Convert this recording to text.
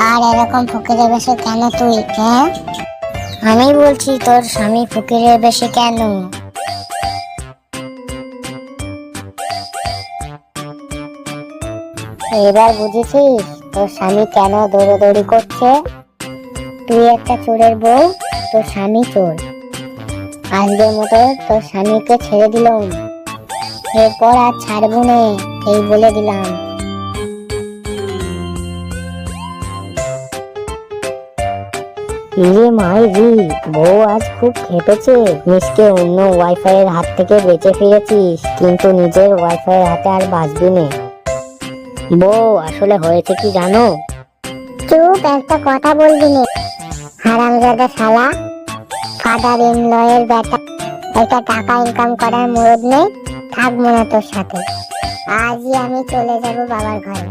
আর এরকম ফকিরের বেশে কেন তুই হ্যাঁ? আমি বলছি তোর স্বামী ফকিরের বেশে কেন? এবার বুঝেছিস তোর স্বামী কেন দৌড়াদৌড়ি করছে? তুই একটা চোরের বউ, তোর স্বামী চোর। আজকের মতো তোর স্বামীকে ছেড়ে দিলাম। এরপর আর ছাড়বো না, এই বলে দিলাম। ইরে মাই রি বউ আজ খুব খেপেছে। মিসকে অন্য ওয়াইফাই এর হাত থেকে বেঁচে ফিরেছিস, কিন্তু নিজের ওয়াইফাই এর হাতে আর বাঁচবি নে। বউ, আসলে হয়েছে কি জানো? চুপ, একটা কথা বলবি না। হারামজাদা শালা ফাদার ইন লয়ের বেটা, একটা টাকা ইনকাম করার মুরদ নেই, থাকব না তোর সাথে। আজই আমি চলে যাব বাবার ঘরে।